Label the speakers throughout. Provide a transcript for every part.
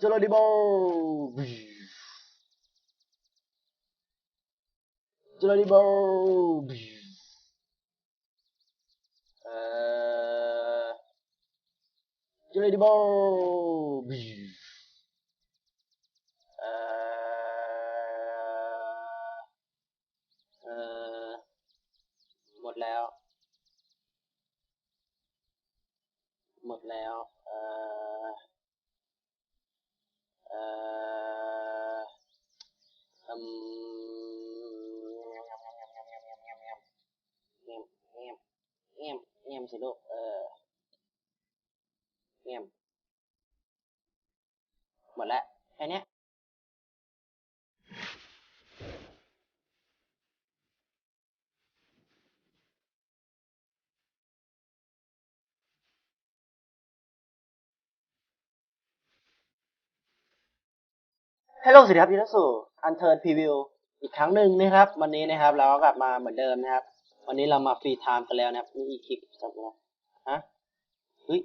Speaker 1: Cela les bons. Cela les bons. Euh... Cela les bons. Euh... Euh... หมดแล้ว หมดแล้ว สิลูก เออเงียบหมดแล้วแค่นี้ฮัลโหลสวัสดีครับยินดีต้อนรับสู่ Unturn Preview อีกครั้งหนึ่งนะครับ วันนี้นะครับ เรากลับมาเหมือนเดิมนะครับ วันนี้เรามาฟรีไทม์กันแล้วนะครับนี่อีกคลิปจบแล้วฮะเฮ้ย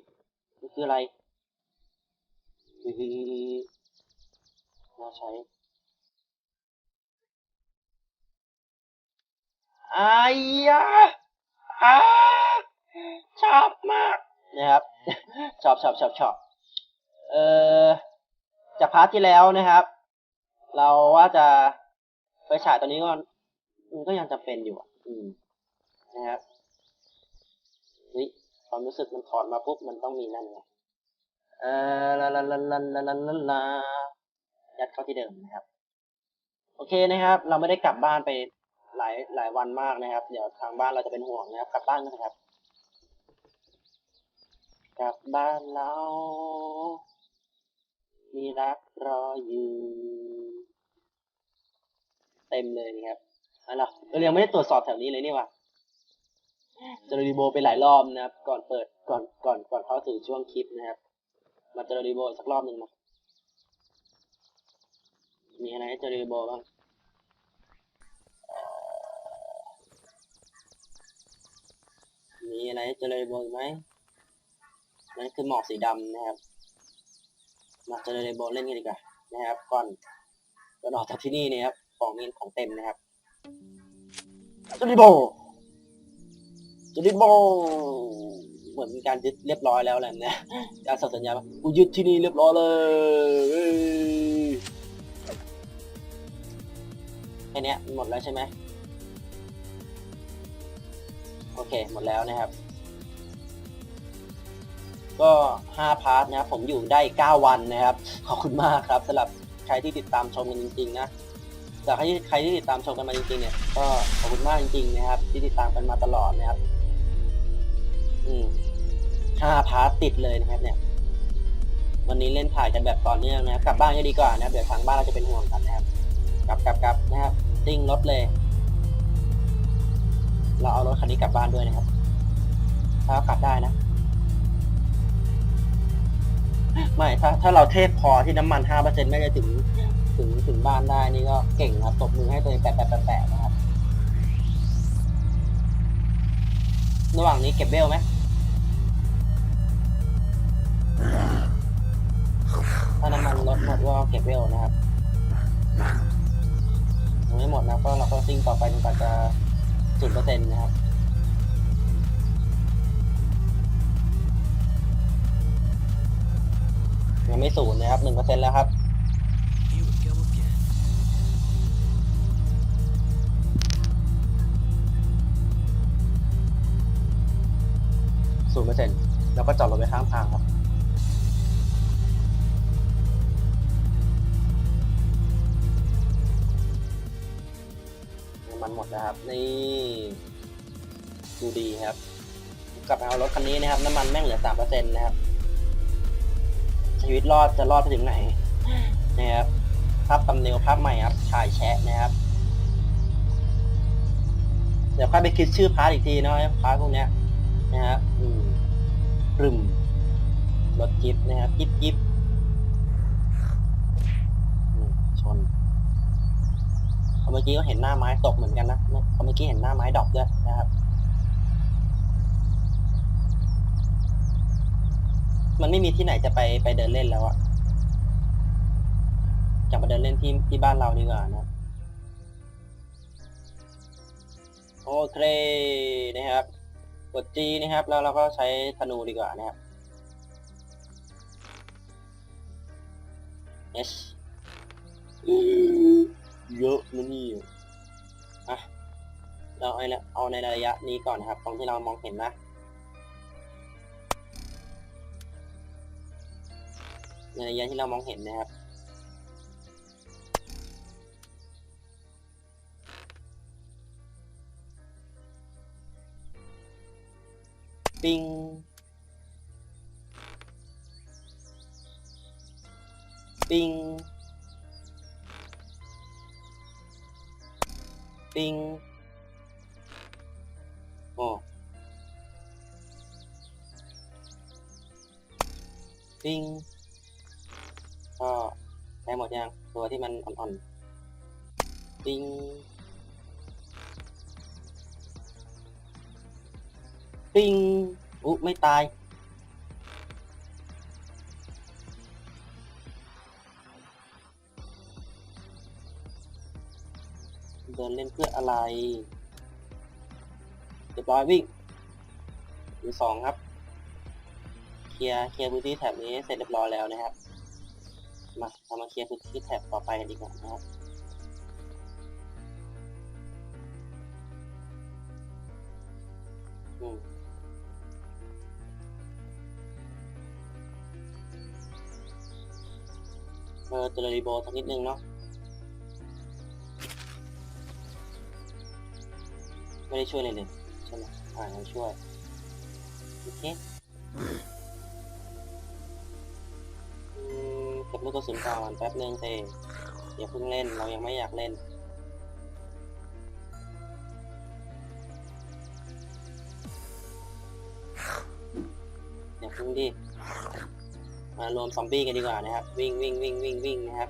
Speaker 1: นี่คืออะไรเฮ้ยน่าใช้อายะอาชอบมากนะครับ ชอบชอบชอบชอบเอ่อจากพาร์ทที่แล้วนะครับ เราว่าจะไฟฉายตัวนี้ก็มันก็ยังจำเป็นอยู่อะ อืม นะครับเฮ้ยความรู้สึกมันถอนมาปุ๊บมันต้องมีนั่นไงเออลาลาลาลาลาลาลาลายัดเข้าที่เดิมนะครับ โอเคนะครับ เราไม่ได้กลับบ้านไปหลายหลายวันมากนะครับ เดี๋ยวทางบ้านเราจะเป็นห่วงนะครับ กลับบ้านกันนะครับ กลับบ้านเรา มีรักรออยู่เต็มเลยนะครับอันเราเรายังไม่ได้ตรวจสอบแถวนี้เลยนี่ว่า เจอรีโบไปหลายรอบนะครับ ก่อนเปิดก่อนก่อนก่อนเข้าสู่ช่วงคลิปนะครับ มาเจอรีโบอีกสักรอบหนึ่งมามีอะไรให้เจอรีโบบ้างมีอะไรให้เจอรีโบอีกไหมนั่นคือหมอกสีดำนะครับ มาเจอเรนโบเล่นกันดีกว่านะครับ ก่อนก่อนออกจากที่นี่เนี่ยครับของมีของเต็มนะครับเจอริโบ จอริบโบเหมือนมีการยึดเรียบร้อยแล้วแหละนะการสัญญาว่ากูยึดที่นี่เรียบร้อยเลยเอ้ยแค่เนี้ยหมดแล้วใช่ไหมโอเค หมดแล้วนะครับ ก็ 5 พาร์ทนะครับ ผมอยู่ได้ 9 วันนะครับ ขอบคุณมากครับสำหรับใครที่ติดตามชมกันจริงๆนะแต่ใครที่ใครที่ติดตามชมกันมาจริงๆเนี่ย ก็ขอบคุณมากจริงๆนะครับ ที่ติดตามกันมาตลอดนะครับ อืม5พาร์ทติดเลยนะครับ เนี่ย วันนี้เล่นถ่ายกันแบบต่อเนื่องนะครับกลับบ้านก็ดีกว่านะครับเดี๋ยวทางบ้านเราจะเป็นห่วงกันนะครับกลับกลับกลับนะครับติ้งรถเลย เราเอารถคันนี้กลับบ้านด้วยนะครับ ถ้ากลับได้นะ ไม่ถ้าถ้าเราเทพพอที่น้ำมันห้าเปอร์เซ็นต์ไม่ได้ถึงถึงถึงบ้านได้นี่ก็เก่งครับตบมือให้ตัวเองแปะแปะแปะแปะนะครับ ระหว่างนี้เก็บเบลไหม ถ้าน้ำมันลดหมดก็เก็บเบลนะครับยังไม่หมดนะก็เราก็ซิ่งต่อไปจนกว่าจะศูนย์เปอร์เซ็นต์นะครับยังไม่ศูนย์นะครับหนึ่งเปอร์เซ็นต์แล้วครับศูนย์เปอร์เซ็นต์แล้วก็จอดรถไว้ข้างทางครับ ดนะครับ นี่ดูดีครับกลับมาเอารถคันนี้นะครับ น้ำมันแม่งเหลือสามเปอร์เซ็นต์นะครับ ชีวิตรอดจะรอดไปถึงไหนนะครับภาพตำเนลภาพใหม่ครับถ่ายแชะนะครับ เดี๋ยวค่อยไปคิดชื่อพาร์ทอีกทีเนาะพาร์ทพวกเนี้ยนะครับอืมปรึมรถจิ๊บนะครับจิ๊บจิ๊บ เมื่อกี้ก็เห็นหน้าไม้ตกเหมือนกันนะเมื่อกี้เห็นหน้าไม้ดอกด้วยนะครับ มันไม่มีที่ไหนจะไปไปเดินเล่นแล้วอะจะไปเดินเล่นที่ที่บ้านเราดีกว่านะโอเคนะครับ กดจีนะครับ แล้วเราก็ใช้ธนูดีกว่านะครับ S อื เยอะนะนี่อะเราเอาในระยะนี้ก่อนครับ ตรงที่เรามองเห็นนะในระยะที่เรามองเห็นนะครับปิงปิง ติงโอติงก็ได้หมดยังตัวที่มันอ่อนๆติงติงอุ๊ไม่ตายินเล่นเพื่ออะไรเดบอยวิ่งมือสองครับเคลียร์เคลียร์พื้นที่แถบนี้เสร็จเรียบร้อยแล้วนะครับ มาทำมาเคลียร์พื้นที่แถบต่อไปกันดีกว่านะครับอืมเออตัวรีโบทักนิดนึงเนาะ ไม่ได้ช่วยเลยเลยใช่ไหมผ่านม่ช่วยโอเคเก็บลูกกระสุนก่อนแป๊บหนึ่งเองอย่าเพิ่งเล่นเรายังไม่อยากเล่นอย่าเพิ่งดิมารวมซอมบี้กันดีกว่านะครับ วิ่งวิ่งวิ่งวิ่งวิ่งนะครับ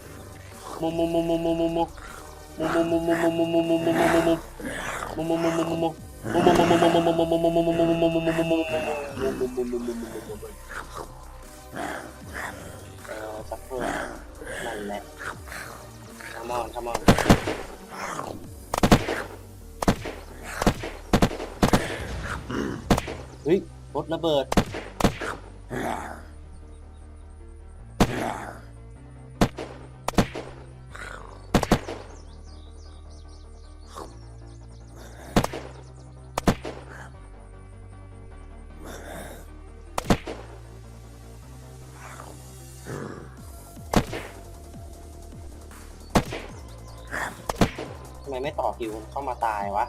Speaker 1: mồm mồm mồm mồm mồm mồm mồm Come on, come on. Ui, bốt nó bợt. ไมไม่ต่อคิวเข้ามาตายวะ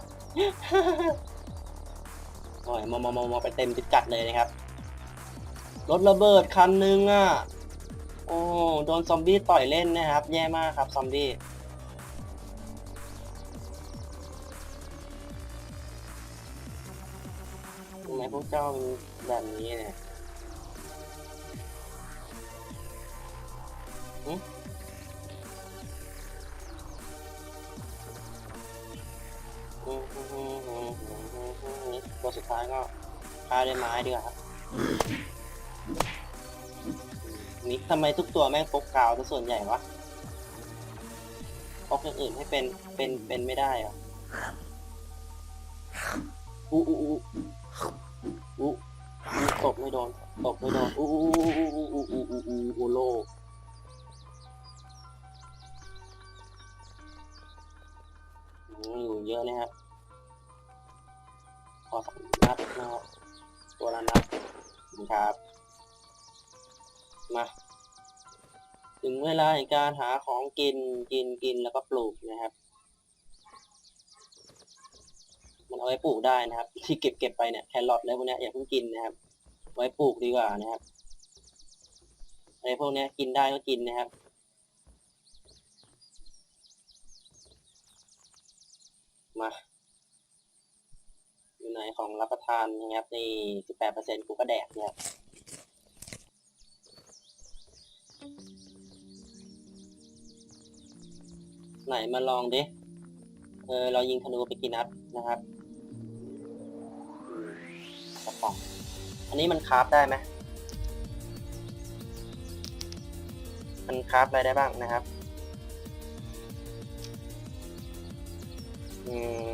Speaker 1: โอ้ยมอมอมอมอไปเต็มจิตกัดเลยนะครับ รถระเบิดคันนึงอะ โอ้โดนซอมบี้ต่อยเล่นนะครับ แย่มากครับซอมบี้ทำไมพวกเจ้าเป็นแบบนี้เนี่ย ตัวสุดท้ายก็ฆ่าด้วยไม้ดีกว่าครับนี่ทำไมทุกตัวแม่งพกกาวซะส่วนใหญ่วะพกอย่างอื่นให้เป็นเป็นเป็นไม่ได้เหรออู้อู้อู้อู้อู้ตบไม่โดนตบไม่โดนอู้อู้อู้อู้อู้อู้อู้อู้อู้โลอยู่เยอะนะครับ ขอสักนัดนะครับตัวละนัดครับ มาถึงเวลาในการหาของกินกินกินแล้วก็ปลูกนะครับ มันเอาไว้ปลูกได้นะครับ ที่เก็บเก็บไปเนี่ยแครอทอะไรพวกนี้อย่าเพิ่งกินนะครับ ไว้ปลูกดีกว่านะครับอะไรพวกนี้กินได้ก็กินนะครับมา อยู่ไหนของรับประทานนะครับนี่สิบแปดเปอร์เซ็นต์กูก็แดกเนี่ยไหนมาลองดิ เออ เรายิงธนูไปกี่นัดนะครับกระป๋อง อันนี้มันคราฟได้ไหมมันคราฟอะไรได้บ้างนะครับ อืม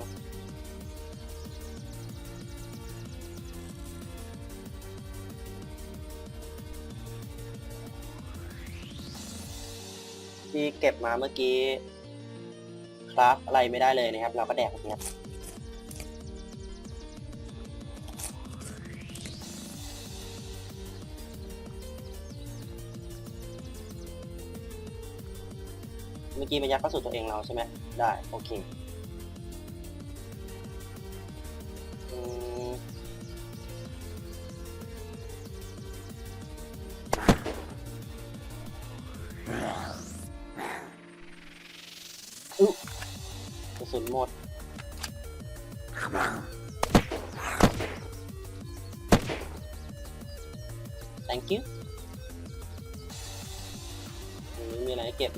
Speaker 1: ที่เก็บมาเมื่อกี้คราฟอะไรไม่ได้เลยนะครับ เราก็แดกแบบนี้ครับเมื่อกี้มันยัดเข้าสู่ตัวเองเราใช่ไหมได้ โอเคอืม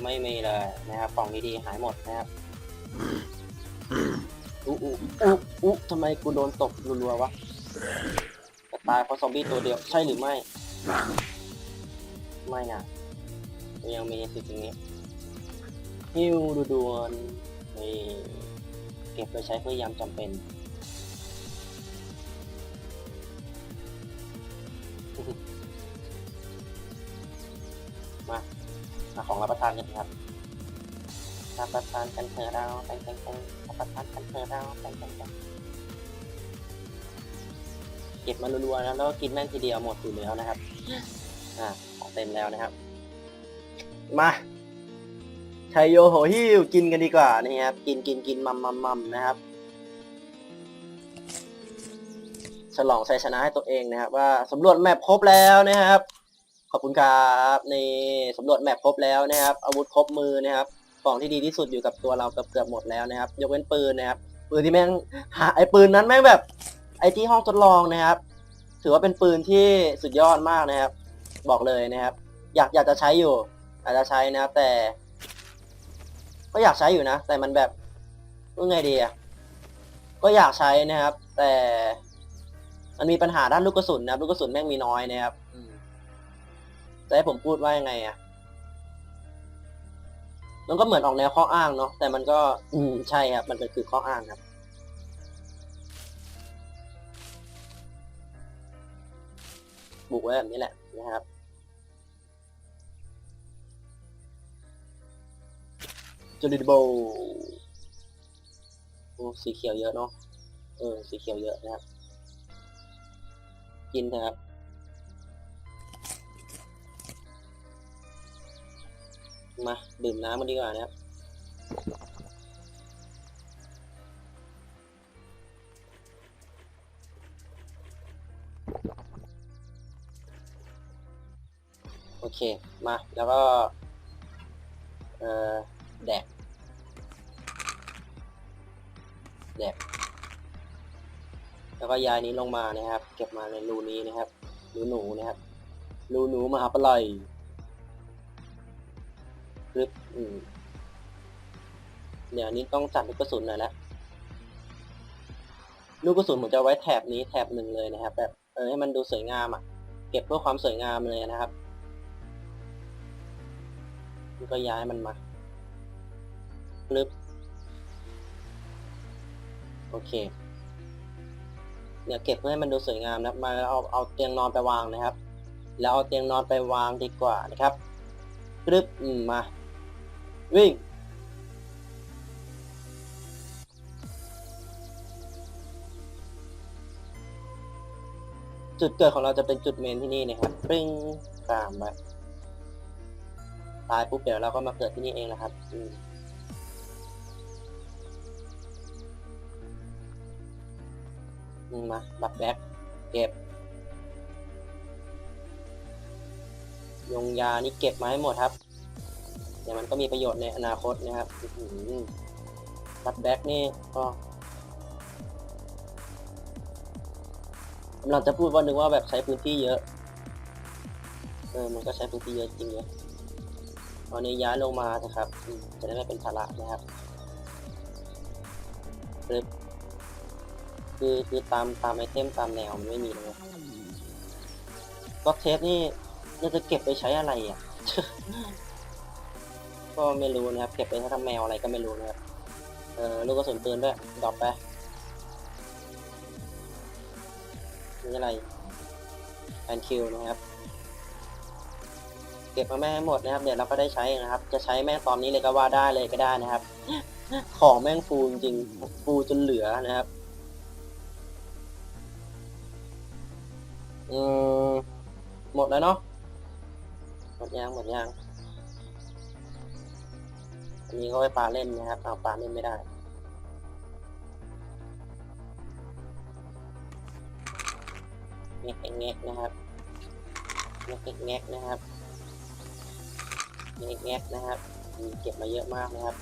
Speaker 1: ไรให้เก็บไม่มีเลยนะครับกล่องดีๆหายหมดนะครับอุ๊อุ๊อุ๊อุ๊ทำไมกูโดนตกรัวๆวะจะตายเพราะซอมบี้ตัวเดียวใช่หรือไม่ ไม่นะกูยังมีสิทธิ์อย่างนี้ฮิวดูดวนนี่เก็บไปใช้เพื่อยามจำเป็น ทานกันครับรับประทานกันเถอะเรากันกันกันรับประทานกันเถอะเรากันกันกันเก็บมารัวๆนะแล้วก็กินแม่งทีเดียวหมดอยู่แล้วนะครับ อ่าของเต็มแล้วนะครับ มาชัยโยโหฮิวกินกันดีกว่านี่ครับ กินกินกินมัมมัมมัมนะครับ ฉลองชัยชนะให้ตัวเองนะครับ ว่าสำรวจแมปครบแล้วนะครับ ขอบคุณครับนี่สำรวจแมปครบแล้วนะครับ อาวุธครบมือนะครับของที่ดีที่สุดอยู่กับตัวเราเกือบเกือบหมดแล้วนะครับ ยกเว้นปืนนะครับปืนที่แม่งหาไอ้ปืนนั้นแม่งแบบไอ้ที่ห้องทดลองนะครับ ถือว่าเป็นปืนที่สุดยอดมากนะครับ บอกเลยนะครับ อยากอยากจะใช้อยู่อาจจะใช้นะครับ แต่ ก็อยากใช้อยู่นะ แต่มันแบบว่าไงดีอะก็อยากใช้นะครับ แต่มันมีปัญหาด้านลูกกระสุนนะครับลูกกระสุนแม่งมีน้อยนะครับ จะให้ผมพูดว่ายังไงอะมันก็เหมือนออกแนวข้ออ้างเนาะแต่มันก็ อืมใช่ครับ มันเป็นคือข้ออ้างครับ บุกไว้แบบนี้แหละนะครับจูดิโบโอ้สีเขียวเยอะเนาะเออสีเขียวเยอะนะครับ กินเถอะครับ มาดื่มน้ำกันดีกว่านะครับโอเค มาแล้วก็ เอ่อ แดก แดก แล้วก็ยายนี้ลงมานะครับ เก็บมาในรูนี้นะครับ รูหนูนะครับ รูหนูมหาปลัยคลิป อืม เดี๋ยวนี้ต้องจัดลูกกระสุนหน่อยละลูกกระสุนผมจะไว้แถบนี้แถบหนึ่งเลยนะครับ แบบเออให้มันดูสวยงามอะ เก็บเพื่อความสวยงามเลยนะครับก็ย้ายมันมาปึ๊บโอเค เดี๋ยวเก็บเพื่อให้มันดูสวยงามนะมาเอาเอาเตียงนอนไปวางนะครับ แล้วเอาเตียงนอนไปวางดีกว่านะครับปึ๊บอืมมา วิ่ง จุดเกิดของเราจะเป็นจุดเมนที่นี่นะครับปริ้งตามไปตายปุ๊บเดี๋ยวเราก็มาเกิดที่นี่เองนะครับอืมมาบัตรแบ็คเก็บ ยงยานี่เก็บมาให้หมดครับ เดี๋ยวมันก็มีประโยชน์ในอนาคตนะครับอื้อหือบัตรแบ็คนี่ก็กำลังจะพูดว่านึกว่าแบบใช้พื้นที่เยอะ เออ มันก็ใช้พื้นที่เยอะจริงเลยตอนนี้ย้ายลงมานะครับ จะได้ไม่เป็นภาระนะครับปึ๊บคือคือตามตามไอเทมตามแนวมันไม่มีเลยก็เทปนี่เราจะเก็บไปใช้อะไรอะ ก็ไม่รู้นะครับเก็บไปให้ทำแมวอะไรก็ไม่รู้นะครับเออลูกกระสุนปืนด้วยดรอปไปนี่อะไรแอนคิวนะครับ เก็บมาแม่ให้หมดนะครับ เดี๋ยวเราก็ได้ใช้นะครับ จะใช้แม่ตอนนี้เลยก็ว่าได้เลยก็ได้นะครับ ของแม่งฟูจริงฟูจนเหลือนะครับอืมหมดแล้วเนาะหมดยังหมดยังันนี้ก็ไปปลาเล่นนะครับเอาปลาเล่นไม่ได้แงะแงะนะครับแงะแงะนะครับแงะแงะนะครับมีเก็บมาเยอะมากนะครับ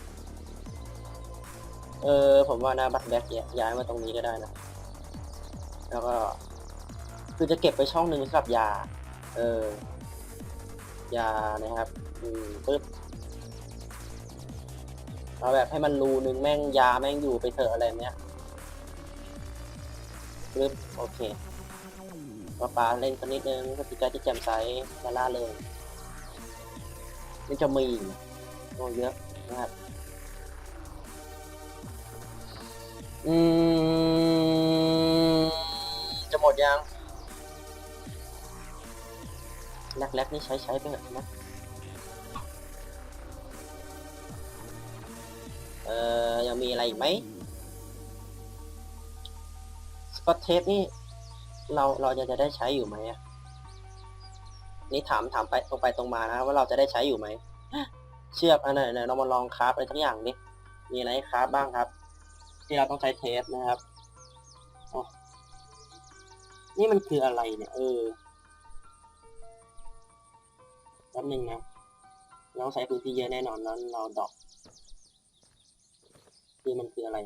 Speaker 1: เออผมว่านะบัตรแบ็กย้ายมาตรงนี้ก็ได้นะ แล้วก็ คือจะเก็บไปช่องหนึ่งสำหรับยา เออยานะครับ อืมปึ๊บ เอาแบบให้มันรูนึงแม่งยาแม่งอยู่ไปเถอะอะไรเนี้ยปึ๊บโอเคมาปาเล่นสักนิดนึงก็ติดใจที่แจ่มใสละล่าเลยมันจะมีโอ้เยอะนะครับอืมจะหมดยังแรกๆนี่ใช้ใช้ไปเถอะนะ ยังมีอะไรอีกไหมสกอตเทปนี่ เราเราจะจะได้ใช้อยู่ไหมนี่ถามถามไปตรงไปตรงมานะ ว่าเราจะได้ใช้อยู่ไหมเชือกอันไหนเรามาลองคราฟอะไรทั้งอย่างดิมีอะไรคราฟบ้างครับ ที่เราต้องใช้เทปนะครับอ๋อนี่มันคืออะไรเนี่ย เออแป๊บนึงนะเราใช้พื้นที่เยอะแน่นอนแล้วเราดอก คือมันคืออะไร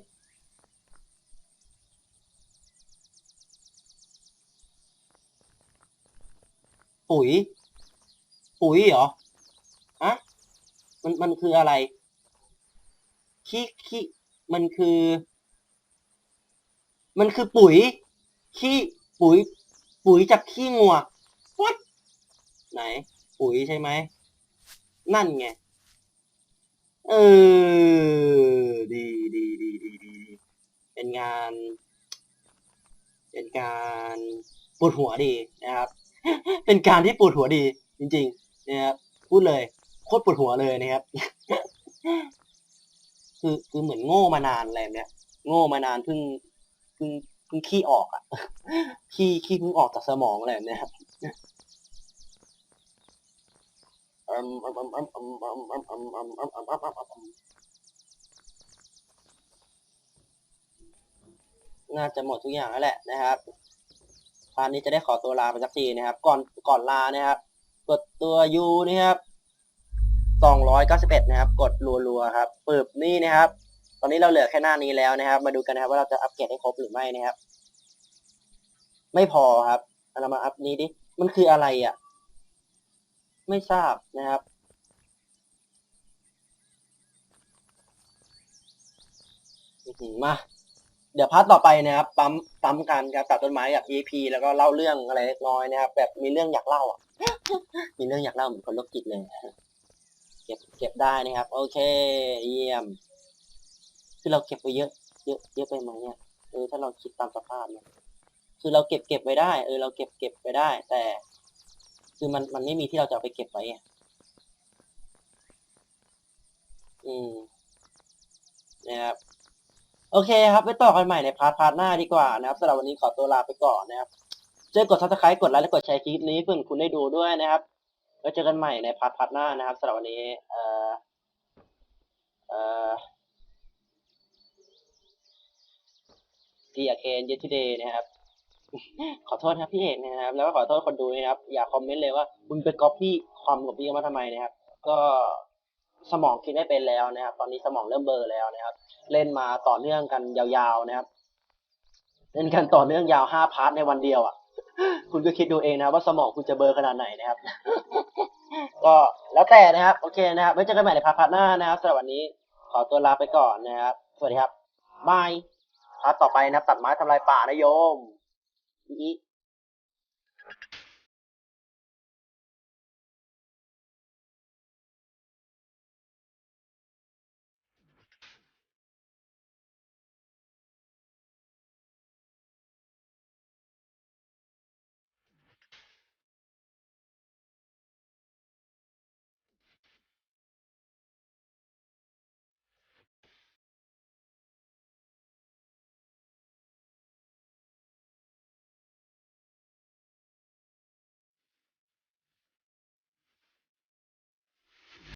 Speaker 1: ปุ๋ย ปุ๋ยเหรออะมันมันคืออะไรขี้ขี้มันคือ มันคือปุ๋ยขี้ปุ๋ย ปุ๋ยจากขี้งัว what ไหน ปุ๋ยใช่ไหมนั่นไง เออ ดีดีดีดีดีเป็นงาน เป็นการปวดหัวดีนะครับ เป็นการที่ปวดหัวดี จริงๆนะครับพูดเลยโคตรปวดหัวเลยนะครับ คือคือเหมือนโง่มานานอะไรแบบเนี้ย โง่มานานเพิ่งเพิ่งเพิ่งขี้ออกอะขี้ขี้เพิ่งออกจากสมองอะไรแบบเนี้ยครับ น่าจะหมดทุกอย่างแล้วแหละนะครับพาร์ทนี้จะได้ขอตัวลาไปสักทีนะครับ ก่อนก่อนลานะครับ กดตัว U นะครับสองร้อยเก้าสิบเอ็ดนะครับ กดรัวๆครับปึบนี่นะครับ ตอนนี้เราเหลือแค่หน้านี้แล้วนะครับ มาดูกันนะครับว่าเราจะอัปเกรดให้ครบหรือไม่นะครับ ไม่พอครับเอาเรามาอัพนี้ดิ มันคืออะไรอะ ไม่ทราบนะครับ มาเดี๋ยวพาร์ทต่อไปนะครับปั๊มปั๊มการครับตัดต้นไม้กับ EP แล้วก็เล่าเรื่องอะไรเล็กน้อยนะครับ แบบมีเรื่องอยากเล่าอะ มีเรื่องอยากเล่าเหมือนคนโรคจิตเลยเก็บเก็บได้นะครับ โอเค เยี่ยม คือเราเก็บไปเยอะ เยอะเยอะไปไหมเนี่ยเออถ้าเราคิดตามสภาพเนี่ยคือเราเก็บเก็บไว้ได้ เออเราเก็บเก็บไว้ได้ แต่ คือมันมันไม่มีที่เราจะเอาไปเก็บไว้อืมนะครับโอเคครับไปต่อกันใหม่ในพาร์ทพาร์ทหน้าดีกว่านะครับสำหรับวันนี้ขอตัวลาไปก่อนนะครับช่วยกด subscribe กดไลค์และกดแชร์คลิปนี้เพื่อนคุณได้ดูด้วยนะครับแล้วเจอกันใหม่ในพาร์ทพาร์ทหน้านะครับสำหรับวันนี้เอ่อเอ่อ See again yesterday นะครับ ขอโทษครับพี่เอกนะครับ แล้วก็ขอโทษคนดูนะครับ อย่าคอมเมนต์เลยว่ามึงไปก๊อปปี้ความของพี่มาทำไมนะครับ ก็สมองคิดไม่เป็นแล้วนะครับ ตอนนี้สมองเริ่มเบลอแล้วนะครับ เล่นมาต่อเนื่องกันยาวๆนะครับ เล่นกันต่อเนื่องยาวห้าพาร์ทในวันเดียวอะ คุณก็คิดดูเองนะครับ ว่าสมองคุณจะเบลอขนาดไหนนะครับ ก็แล้วแต่นะครับ โอเคนะครับไว้เจอกันใหม่ในพาร์ทพาร์ทหน้านะครับสำหรับวันนี้ขอตัวลาไปก่อนนะครับ สวัสดีครับบายพาร์ทต่อไปนะครับ ตัดไม้ทำลายป่านะโยม 一。